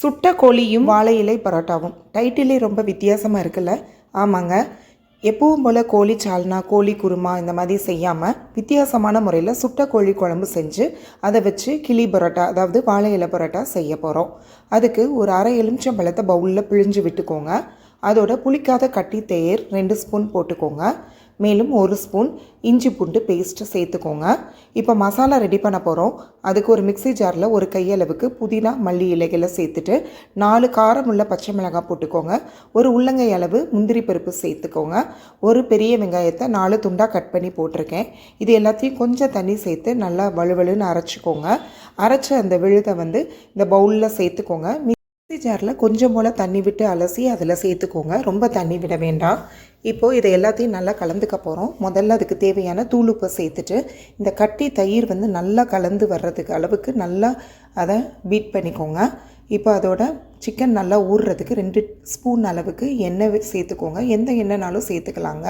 சுட்ட கோழியும் வாழை இலை பரோட்டாவும். டைட்டிலே ரொம்ப வித்தியாசமாக இருக்குல்ல? ஆமாங்க. எப்பவும் போல் கோழி சால்னா கோழி குருமா இந்த மாதிரி செய்யாமல் வித்தியாசமான முறையில் சுட்ட கோழி குழம்பு செஞ்சு அதை வச்சு கிளி பரோட்டா அதாவது வாழை இலை பரோட்டா செய்ய போகிறோம் அதுக்கு ஒரு அரை எலுமிச்சம் பழத்தை பவுலில் பிழிஞ்சு விட்டுக்கோங்க. அதோட புளிக்காத கட்டி தேர் ரெண்டு ஸ்பூன் போட்டுக்கோங்க. மேலும் ஒரு ஸ்பூன் இஞ்சி பூண்டு பேஸ்ட்டு சேர்த்துக்கோங்க. இப்போ மசாலா ரெடி பண்ண போகிறோம் அதுக்கு ஒரு மிக்ஸி ஜாரில் ஒரு கையளவுக்கு புதினா மல்லி இலைகளை சேர்த்துட்டு நாலு காரமுள்ள பச்சை மிளகாய் போட்டுக்கோங்க. ஒரு உள்ளங்கை அளவு முந்திரி பருப்பு சேர்த்துக்கோங்க. ஒரு பெரிய வெங்காயத்தை நாலு துண்டாக கட் பண்ணி போட்டிருக்கேன். இது எல்லாத்தையும் கொஞ்சம் தண்ணி சேர்த்து நல்லா வலுவலுன்னு அரைச்சிக்கோங்க. அரைச்ச அந்த விழுதை வந்து இந்த பவுலில் சேர்த்துக்கோங்க. மிக்ஸி ஜாரில் கொஞ்சம் போல் தண்ணி விட்டு அலசி அதில் சேர்த்துக்கோங்க. ரொம்ப தண்ணி விட வேண்டாம். இப்போது இதை எல்லாத்தையும் நல்லா கலந்துக்க போகிறோம் முதல்ல அதுக்கு தேவையான தூளுப்பை சேர்த்துட்டு இந்த கட்டி தயிர் வந்து நல்லா கலந்து வர்றதுக்கு அளவுக்கு நல்லா அதை பீட் பண்ணிக்கோங்க. இப்போ அதோட சிக்கன் நல்லா ஊறுறதுக்கு ரெண்டு ஸ்பூன் அளவுக்கு எண்ணெய் சேர்த்துக்கோங்க. எந்த எண்ணெய்னாலும் சேர்த்துக்கலாங்க.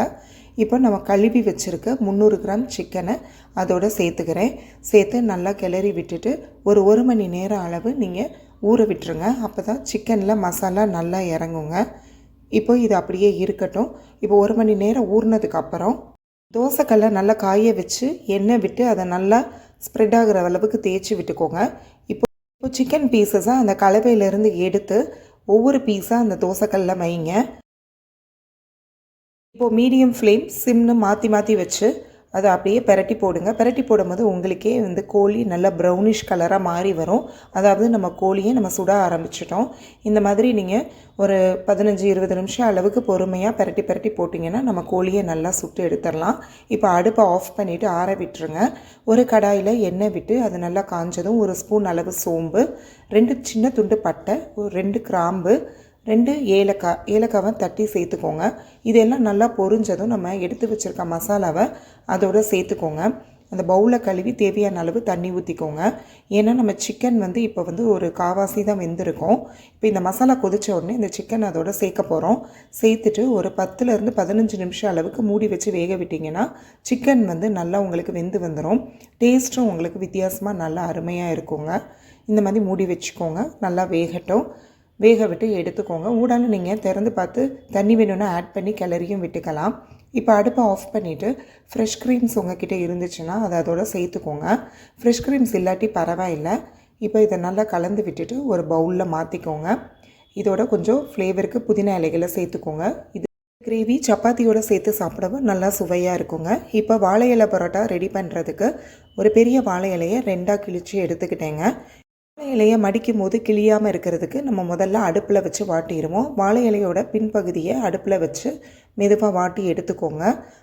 இப்போ நம்ம கழுவி வச்சுருக்க முந்நூறு கிராம் சிக்கனை அதோட சேர்த்துக்கிறேன். சேர்த்து நல்லா கிளறி விட்டுட்டு ஒரு ஒரு மணி நேரம் அளவு நீங்கள் ஊற விட்டுருங்க. அப்போ தான் சிக்கனில் மசாலா நல்லா இறங்குங்க. இப்போ இது அப்படியே இருக்கட்டும். இப்போ ஒரு மணி நேரம் ஊறினதுக்கு அப்புறம் தோசைக்கல்லை நல்லா காய வச்சு எண்ணெய் விட்டு அதை நல்லா ஸ்ப்ரெட் ஆகிற அளவுக்கு தேய்ச்சி விட்டுக்கோங்க. இப்போ இப்போ சிக்கன் பீசஸை அந்த கலவையிலேருந்து எடுத்து ஒவ்வொரு பீஸாக அந்த தோசைக்கல்ல வைங்க. இப்போது மீடியம் ஃப்ளேம் சிம்னு மாற்றி மாற்றி வச்சு அதை அப்படியே பெரட்டி போடுங்க. பெரட்டி போடும்போது உங்களுக்கே வந்து கோழி நல்லா ப்ரௌனிஷ் கலராக மாறி வரும். அதாவது நம்ம கோழியை நம்ம சுட ஆரம்பிச்சிட்டோம். இந்த மாதிரி நீங்கள் ஒரு பதினஞ்சு இருபது நிமிஷம் அளவுக்கு பொறுமையாக பெரட்டி பெரட்டி போட்டிங்கன்னா நம்ம கோழியை நல்லா சுட்டு எடுத்துடலாம். இப்போ அடுப்பை ஆஃப் பண்ணிவிட்டு ஆற விட்டுருங்க. ஒரு கடாயில் எண்ணெய் விட்டு அது நல்லா காஞ்சதும் ஒரு ஸ்பூன் அளவு சோம்பு ரெண்டு சின்ன துண்டு பட்டை ஒரு ரெண்டு கிராம்பு ரெண்டு ஏலக்காய் ஏலக்காவை தட்டி சேர்த்துக்கோங்க. இதெல்லாம் நல்லா பொரிஞ்சதும் நம்ம எடுத்து வச்சுருக்க மசாலாவை அதோட சேர்த்துக்கோங்க. அந்த பவுலில் கழுவி தேவையான அளவு தண்ணி ஊற்றிக்கோங்க ஏன்னா நம்ம சிக்கன் வந்து இப்போ வந்து ஒரு காவாசி தான் வெந்திருக்கோம். இப்போ இந்த மசாலா கொதித்த உடனே இந்த சிக்கன் அதோட சேர்க்க போகிறோம் சேர்த்துட்டு ஒரு பத்துலேருந்து பதினஞ்சு நிமிஷம் அளவுக்கு மூடி வச்சு வேக விட்டிங்கன்னா சிக்கன் வந்து நல்லா உங்களுக்கு வெந்து வந்துடும் டேஸ்ட்டும் உங்களுக்கு வித்தியாசமாக நல்லா அருமையாக இருக்குங்க. இந்த மாதிரி மூடி வச்சுக்கோங்க. நல்லா வேகட்டும். வேக விட்டு எடுத்துக்கோங்க. ஊடான நீங்கள் திறந்து பார்த்து தண்ணி வேணும்னா ஆட் பண்ணி கிளறியும் விட்டுக்கலாம். இப்போ அடுப்பை ஆஃப் பண்ணிவிட்டு ஃப்ரெஷ் க்ரீம்ஸ் உங்ககிட்ட இருந்துச்சுன்னா அதை அதோட சேர்த்துக்கோங்க. ஃப்ரெஷ் க்ரீம்ஸ் இல்லாட்டி பரவாயில்லை. இப்போ இதை நல்லா கலந்து விட்டுட்டு ஒரு பவுலில் மாற்றிக்கோங்க இதோட கொஞ்சம் ஃப்ளேவருக்கு புதினா இலைகளை சேர்த்துக்கோங்க. இது கிரேவி சப்பாத்தியோடு சேர்த்து சாப்பிடவும் நல்லா சுவையாக இருக்குங்க. இப்போ வாழை இலை பரோட்டா ரெடி பண்ணுறதுக்கு ஒரு பெரிய வாழை இலையை ரெண்டாக கிழிச்சு எடுத்துக்கிட்டேங்க. வாழை இலையை மடிக்கும் போது கிளியாமல் இருக்கிறதுக்கு நம்ம முதல்ல அடுப்பில் வச்சு வாட்டிடுவோம். வாழை இலையோட பின்பகுதியை அடுப்பில் வச்சு மெதுவாக வாட்டி எடுத்துக்கோங்க.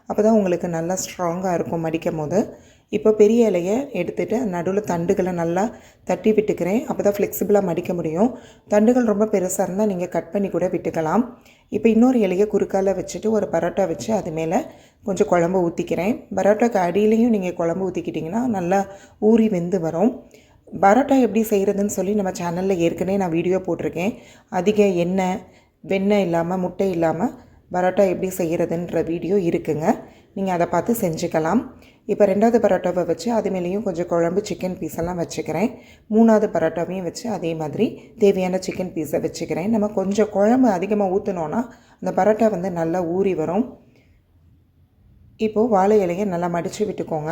அப்போ தான் உங்களுக்கு நல்லா ஸ்ட்ராங்காக இருக்கும் மடிக்கும் போது இப்போ பெரிய இலையை எடுத்துகிட்டு நடுவில் தண்டுகளை நல்லா தட்டி விட்டுக்கிறேன். அப்போ தான் ஃப்ளெக்சிபிளாக மடிக்க முடியும். தண்டுகள் ரொம்ப பெருசாக இருந்தால் நீங்கள் கட் பண்ணி கூட விட்டுக்கலாம். இப்போ இன்னொரு இலையை குறுக்கால வச்சுட்டு ஒரு பரோட்டா வச்சு அது மேலே கொஞ்சம் குழம்பு ஊற்றிக்கிறேன் பரோட்டாக்கு அடியிலையும் நீங்கள் குழம்பு ஊற்றிக்கிட்டிங்கன்னா நல்லா ஊறி வெந்து வரும். பரோட்டா எப்படி செய்கிறதுன்னு சொல்லி நம்ம சேனலில் ஏற்கனவே நான் வீடியோ போட்டிருக்கேன். அதிக எண்ணெய் வெண்ணெய் இல்லாமல் முட்டை இல்லாமல் பரோட்டா எப்படி செய்கிறதுன்ற வீடியோ இருக்குங்க. நீங்கள் அதை பார்த்து செஞ்சுக்கலாம். இப்போ ரெண்டாவது பரோட்டாவை வச்சு அது மேலேயும் கொஞ்சம் குழம்பு சிக்கன் பீஸ் எல்லாம் வச்சுக்கிறேன். மூணாவது பரோட்டாவையும் வச்சு அதே மாதிரி தேவையான சிக்கன் பீஸை வச்சுக்கிறேன். நம்ம கொஞ்சம் குழம்பு அதிகமாக ஊற்றினோன்னா அந்த பரோட்டா வந்து நல்லா ஊறி வரும். இப்போது வாழை இலையை நல்லா மடித்து விட்டுக்கோங்க.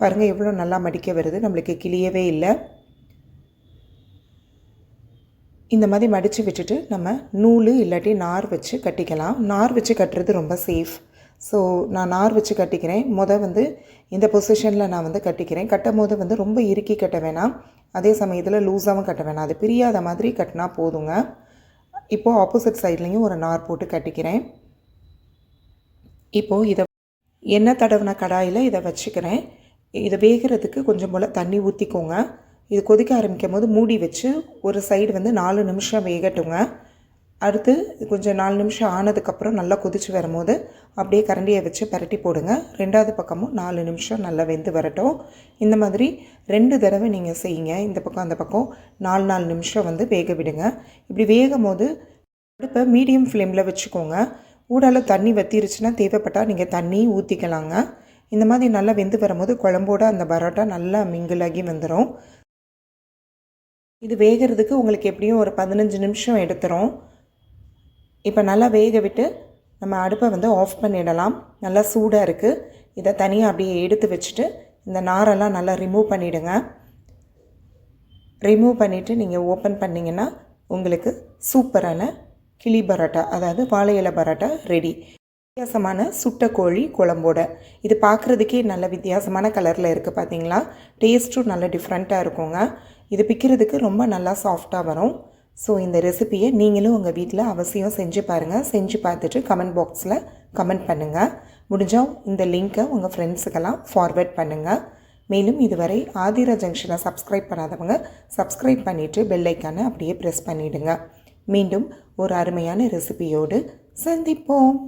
பாருங்கள் எவ்வளோ நல்லா மடிக்க வருது. நம்மளுக்கு கிளியவே இல்லை. இந்த மாதிரி மடித்து விட்டுட்டு நம்ம நூல் இல்லாட்டி நார் வச்சு கட்டிக்கலாம். நார் வச்சு கட்டுறது ரொம்ப சேஃப் ஸோ நான் நார் வச்சு கட்டிக்கிறேன். முத வந்து இந்த பொசிஷனில் நான் வந்து கட்டிக்கிறேன். கட்டும் போது வந்து ரொம்ப இறுக்கி கட்ட வேணாம். அதே சமயத்தில் லூஸாகவும் கட்ட வேணாம். அது பிரியாத மாதிரி கட்டினா போதுங்க. இப்போது ஆப்போசிட் சைட்லேயும் ஒரு நார் போட்டு கட்டிக்கிறேன். இப்போது இதை எண்ணெய் தடவின கடாயில் இதை வச்சுக்கிறேன். இதை வேகிறதுக்கு கொஞ்சம் போல் தண்ணி ஊற்றிக்கோங்க இது கொதிக்க ஆரம்பிக்கும் போது மூடி வச்சு ஒரு சைடு வந்து நாலு நிமிஷம் வேகட்டுங்க. அடுத்து கொஞ்சம் நாலு நிமிஷம் ஆனதுக்கப்புறம் நல்லா கொதிச்சு வரும்போது அப்படியே கரண்டியை வச்சு பரட்டி போடுங்க. ரெண்டாவது பக்கமும் நாலு நிமிஷம் நல்லா வெந்து வரட்டும். இந்த மாதிரி ரெண்டு தடவை நீங்கள் செய்யுங்க. இந்த பக்கம் அந்த பக்கம் நாலு நாலு நிமிஷம் வந்து வேக விடுங்க. இப்படி வேகும் போது அடுப்பை மீடியம் ஃப்ளேமில் வச்சுக்கோங்க. ஊடால தண்ணி வத்திருச்சுன்னா தேவைப்பட்டால் நீங்கள் தண்ணி ஊற்றிக்கலாங்க இந்த மாதிரி நல்லா வெந்து வரும்போது குழம்போட அந்த பரோட்டா நல்லா மிங்கிளாகி வந்துடும் இது வேகிறதுக்கு உங்களுக்கு எப்படியும் ஒரு பதினஞ்சு நிமிஷம் எடுத்துரும். இப்போ நல்லா வேக விட்டு நம்ம அடுப்பை வந்து ஆஃப் பண்ணிடலாம். நல்லா சூடாக இருக்குது இதை தனியாக அப்படியே எடுத்து வச்சுட்டு இந்த நாரெல்லாம் நல்லா ரிமூவ் பண்ணிவிடுங்க ரிமூவ் பண்ணிவிட்டு நீங்கள் ஓப்பன் பண்ணிங்கன்னா உங்களுக்கு சூப்பரான கிளி பரோட்டா அதாவது வாழை இலை பரோட்டா ரெடி வித்தியாசமான சுட்ட கோழி குழம்போட. இது பார்க்குறதுக்கே நல்ல வித்தியாசமான கலரில் இருக்குது பார்த்தீங்களா டேஸ்ட்டும் நல்ல டிஃப்ரெண்ட்டாக இருக்குங்க. இது பிக்கிறதுக்கு ரொம்ப நல்லா சாஃப்டாக வரும். ஸோ இந்த ரெசிபியை நீங்களும் உங்கள் வீட்டில் அவசியம் செஞ்சு பாருங்கள் செஞ்சு பார்த்துட்டு கமெண்ட் பாக்ஸில் கமெண்ட் பண்ணுங்கள் முடிஞ்சால் இந்த லிங்க்கை உங்கள் ஃப்ரெண்ட்ஸுக்கெல்லாம் ஃபார்வேர்ட் பண்ணுங்கள் மேலும் இதுவரை ஆதிரா ஜங்ஷனை சப்ஸ்கிரைப் பண்ணாதவங்க சப்ஸ்கிரைப் பண்ணிவிட்டு பெல்லைக்கான அப்படியே ப்ரெஸ் பண்ணிவிடுங்க மீண்டும் ஒரு அருமையான ரெசிபியோடு சந்திப்போம்.